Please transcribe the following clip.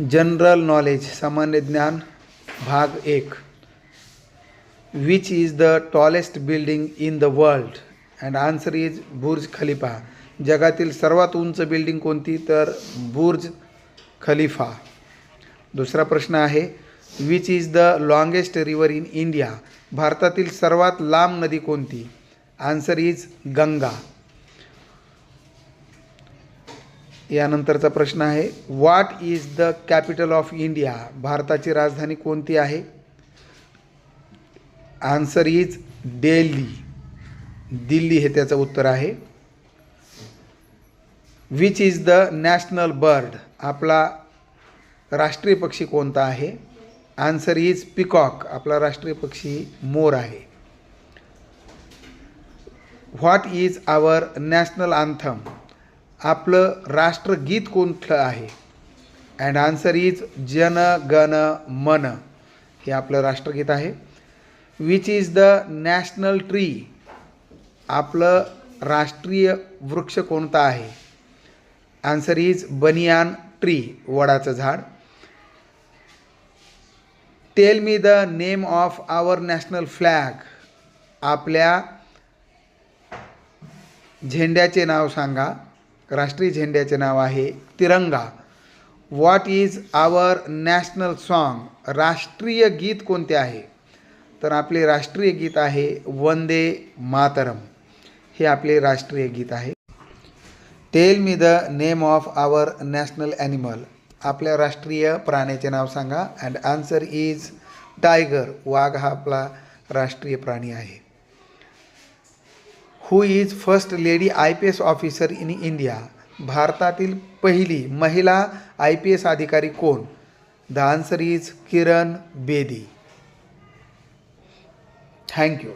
General knowledge सामान्य ज्ञान भाग एक which is the tallest building in the world and answer is Burj Khalifa जगातील सर्वात उंच बिल्डिंग कोणती? तर बुर्ज खलिफा दुसरा प्रश्न आहे which is the longest river in India भारतातील सर्वात लांब नदी कोणती? आन्सर इज गंगा यानंतरचा प्रश्न आहे what is the capital of India भारताची राजधानी कोणती आहे? आन्सर इज डेल्ली दिल्ली हे त्याचं उत्तर आहे. Which is the national bird आपला राष्ट्रीय पक्षी कोणता आहे? आन्सर इज पिकॉक आपला राष्ट्रीय पक्षी मोर आहे. What is our national anthem आपलं राष्ट्रगीत कोणतं आहे? And answer is Jana Gana मन. हे आपलं राष्ट्रगीत आहे. Which is the national tree आपलं राष्ट्रीय वृक्ष कोणता आहे? आन्सर इज बनियान ट्री वडाचं झाड. Tell me the name of our national flag आपल्या झेंड्याचे नाव सांगा. राष्ट्रीय झेंड्याचे नाव आहे Tiranga. What is our national song राष्ट्रीय गीत कोणते आहे? तर आपले राष्ट्रीय गीत आहे वंदे मातरम. हे आपले राष्ट्रीय गीत आहे. Tell me the name of our national animal आपल्या राष्ट्रीय प्राण्याचे नाव सांगा. अँड आन्सर इज टायगर वाघ हा आपला राष्ट्रीय प्राणी आहे. Who is first lady I P S officer in India भारतातील पहिली महिला आय पी एस अधिकारी कोण? The answer is Kiran Bedi thank you